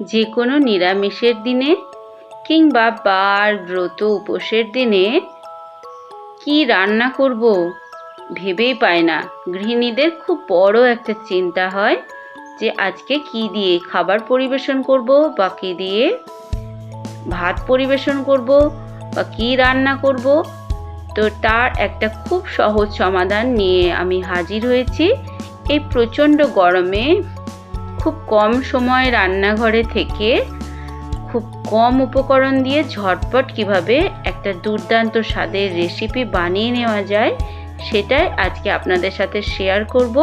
যে কোনো নিরামিষের দিনে কিংবা বার ব্রত উপোসের দিনে কি রান্না করব ভেবেই পায় না। গৃহিণীদের খুব বড় একটা চিন্তা হয় যে আজকে কি দিয়ে খাবার পরিবেশন করব বা কি দিয়ে ভাত পরিবেশন করব বা কি রান্না করব। তো তার একটা খুব সহজ সমাধান নিয়ে আমি হাজির হয়েছি। এই প্রচণ্ড গরমে খুব কম সময় রান্নাঘরে থেকে খুব কম উপকরণ দিয়ে ঝটপট কীভাবে একটা দুর্দান্ত স্বাদের রেসিপি বানিয়ে নেওয়া যায়, সেটাই আজকে আপনাদের সাথে শেয়ার করব।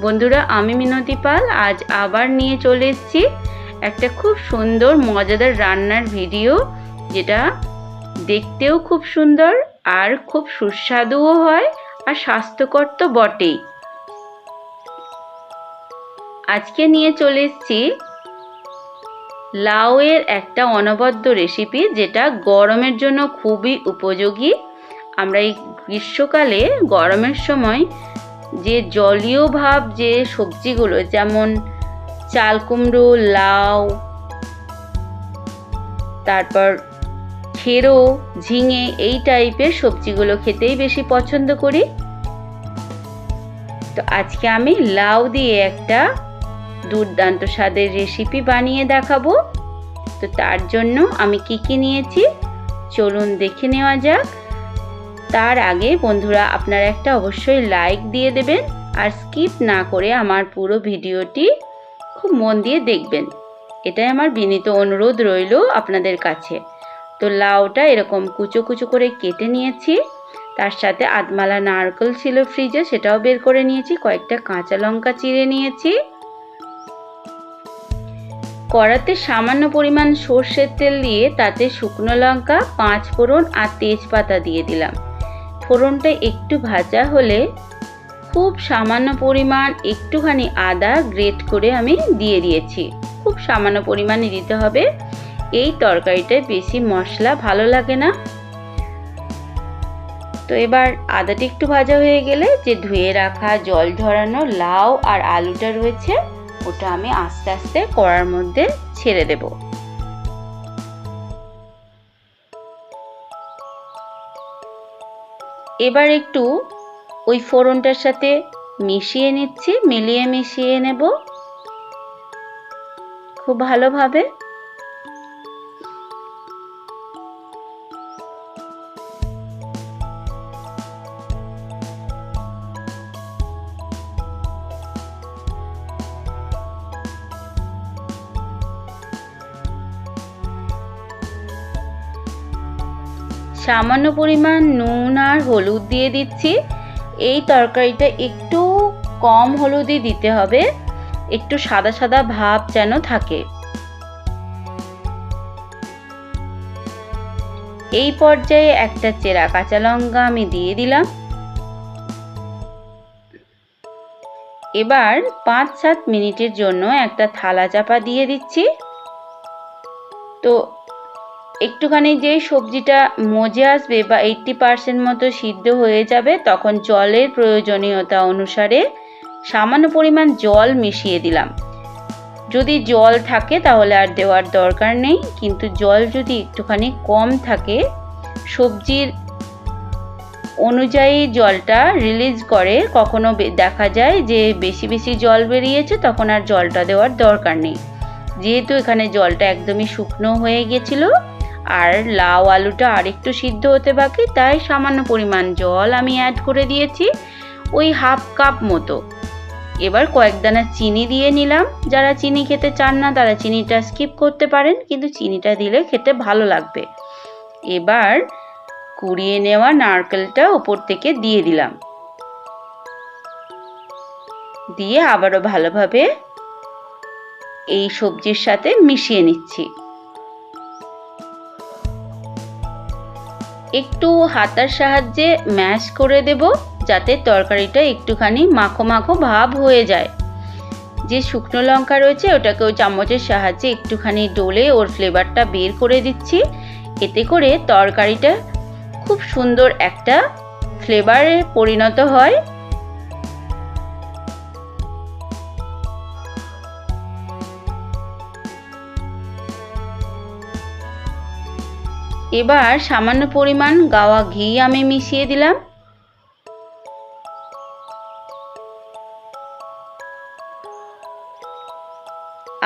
বন্ধুরা, আমি মিনতি পাল, আজ আবার নিয়ে চলে এসেছি একটা খুব সুন্দর, মজাদার রান্নার ভিডিও যেটা দেখতেও খুব সুন্দর আর খুব সুস্বাদুও হয় আর স্বাস্থ্যকর তো বটেই। আজকে নিয়ে চলে এসেছি লাউয়ের একটা অনবদ্য রেসিপি যেটা গরমের জন্য খুবই উপযোগী। আমরা এই গ্রীষ্মকালে গরমের সময় যে জলীয় ভাব যে সবজিগুলো, যেমন চাল কুমড়ো, লাউ, তারপর খেরো, ঝিঙে, এই টাইপের সবজিগুলো খেতেই বেশি পছন্দ করি। তো আজকে আমি লাউ দিয়ে একটা দুর্দান্ত স্বাদের রেসিপি বানিয়ে দেখাবো। তো তার জন্য আমি কি কি নিয়েছি? চলুন দেখে নেওয়া যাক। তার আগে বন্ধুরা, আপনারা একটা অবশ্যই লাইক দিয়ে দেবেন আর স্কিপ না করে আমার পুরো ভিডিওটি খুব মন দিয়ে দেখবেন। এটাই আমার বিনীত অনুরোধ রইল আপনাদের কাছে। তো লাউটা এরকম কুচো কুচো করে কেটে নিয়েছি। তার সাথে আদমালা নারকেল ছিল ফ্রিজে সেটাও বের করে নিয়েছি। কয়েকটা কাঁচা লঙ্কা চিড়ে নিয়েছি। কড়াতে সামান্য পরিমাণ সর্ষের তেল দিয়ে তাতে শুকনো লঙ্কা, পাঁচ ফোড়ন আর তেজপাতা দিয়ে দিলাম। ফোড়নটা একটু ভাজা হলে খুব সামান্য পরিমাণ একটুখানি আদা গ্রেট করে আমি দিয়ে দিয়েছি। খুব সামান্য পরিমাণে দিতে হবে। এই তরকারিটায় বেশি মশলা ভালো লাগে না। তো এবার আদাটি একটু ভাজা হয়ে গেলে যে ধুয়ে রাখা জল ঝরানো লাউ আর আলুটা রয়েছে ওটা আমি আস্তে আস্তে কড়ার মধ্যে ছেড়ে দেব। এবার একটু ওই ফোড়নটার সাথে মিশিয়ে নিচ্ছি, মিলিয়ে মিশিয়ে নেব। খুব ভালোভাবে সামান্য পরিমাণ নুন আর হলুদ দিয়ে দিচ্ছি। এই তরকারিটা একটু কম হলুদই দিতে হবে। একটু সাদা সাদা ভাব যেন থাকে। এই পর্যায়ে একটা চেরা কাঁচা লঙ্কা আমি দিয়ে দিলাম। এবার পাঁচ সাত মিনিটের জন্য একটা থালা চাপা দিয়ে দিচ্ছি। তো একটুখানি যেই সবজিটা মজে আসবে বা এইট্টি পার্সেন্ট মতো সিদ্ধ হয়ে যাবে, তখন জলের প্রয়োজনীয়তা অনুসারে সামান্য পরিমাণ জল মিশিয়ে দিলাম। যদি জল থাকে তাহলে আর দেওয়ার দরকার নেই, কিন্তু জল যদি একটুখানি কম থাকে, সবজির অনুযায়ী জলটা রিলিজ করে, কখনো দেখা যায় যে বেশি বেশি জল বেরিয়েছে, তখন আর জলটা দেওয়ার দরকার নেই। যেহেতু এখানে জলটা একদমই শুকনো হয়ে গেছিল আর লাউ আলুটা আরেকটু সিদ্ধ হতে বাকি, তাই সামান্য পরিমাণ জল আমি অ্যাড করে দিয়েছি, ওই হাফ কাপ মতো। এবার কয়েক দানা চিনি দিয়ে নিলাম। যারা চিনি খেতে চান না, তারা চিনিটা স্কিপ করতে পারেন, কিন্তু চিনিটা দিলে খেতে ভালো লাগবে। এবার কুড়িয়ে নেওয়া নারকেলটা ওপর থেকে দিয়ে দিলাম। দিয়ে আবারও ভালোভাবে এই সবজির সাথে মিশিয়ে নিচ্ছি। একটু হাতার সাহায্যে ম্যাশ করে দেব, যাতে তরকারিটা একটুখানি মাখো মাখো ভাব হয়ে যায়। যে শুকনো লঙ্কা রয়েছে, ওটাকে ওই চামচের সাহায্যে একটুখানি ডোলে ওর ফ্লেভারটা বের করে দিচ্ছি। এতে করে তরকারিটা খুব সুন্দর একটা ফ্লেভারে পরিণত হয়। এবার সামান্য পরিমাণ গাওয়া ঘি আমি মিশিয়ে দিলাম।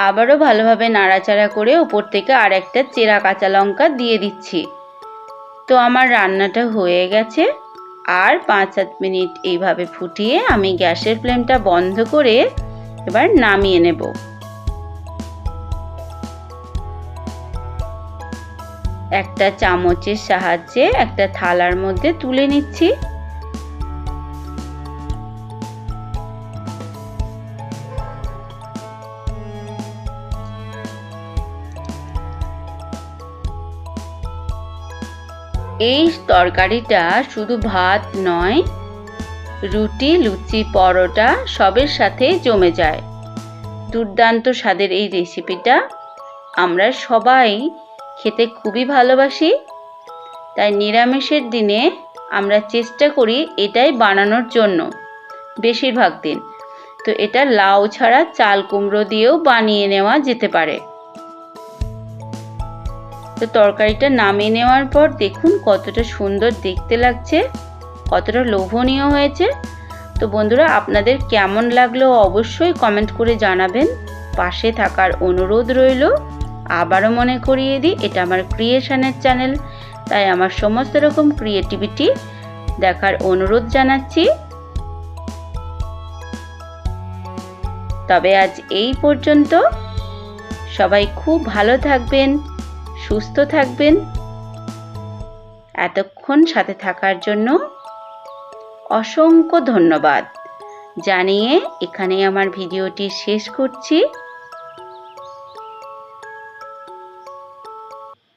আবারও ভালোভাবে নাড়াচাড়া করে ওপর থেকে আর একটা চেরা কাঁচা লঙ্কা দিয়ে দিচ্ছি। তো আমার রান্নাটা হয়ে গেছে। আর পাঁচ সাত মিনিট এইভাবে ফুটিয়ে আমি গ্যাসের ফ্লেমটা বন্ধ করে এবার নামিয়ে নেব। একটা চামচের সাহায্যে একটা থালার মধ্যে তুলে নিচ্ছি। এই তরকারিটা শুধু ভাত নয়, রুটি, লুচি, পরোটা সবের সাথে জমে যায়। দুর্দান্ত স্বাদের এই রেসিপিটা আমরা সবাই খেতে খুবই ভালোবাসি। তাই নিরামিষের দিনে আমরা চেষ্টা করি এটাই বানানোর জন্য বেশিরভাগ দিন। তো এটা লাউ ছাড়া চাল কুমড়ো দিয়েও বানিয়ে নেওয়া যেতে পারে। তো তরকারিটা নামিয়ে নেওয়ার পর দেখুন কতটা সুন্দর দেখতে লাগছে, কতটা লোভনীয় হয়েছে। তো বন্ধুরা, আপনাদের কেমন লাগল অবশ্যই কমেন্ট করে জানাবেন। পাশে থাকার অনুরোধ রইল। আবারও মনে করিয়ে দিই, এটা আমার ক্রিয়েশনের চ্যানেল তাই আমার সমস্ত রকম ক্রিয়েটিভিটি দেখার অনুরোধ জানাচ্ছি। তবে আজ এই পর্যন্ত, সবাই খুব ভালো থাকবেন, সুস্থ থাকবেন। এতক্ষণ সাথে থাকার জন্য অসংখ্য ধন্যবাদ। জানিয়ে এখানে আমার ভিডিওটি শেষ করছি।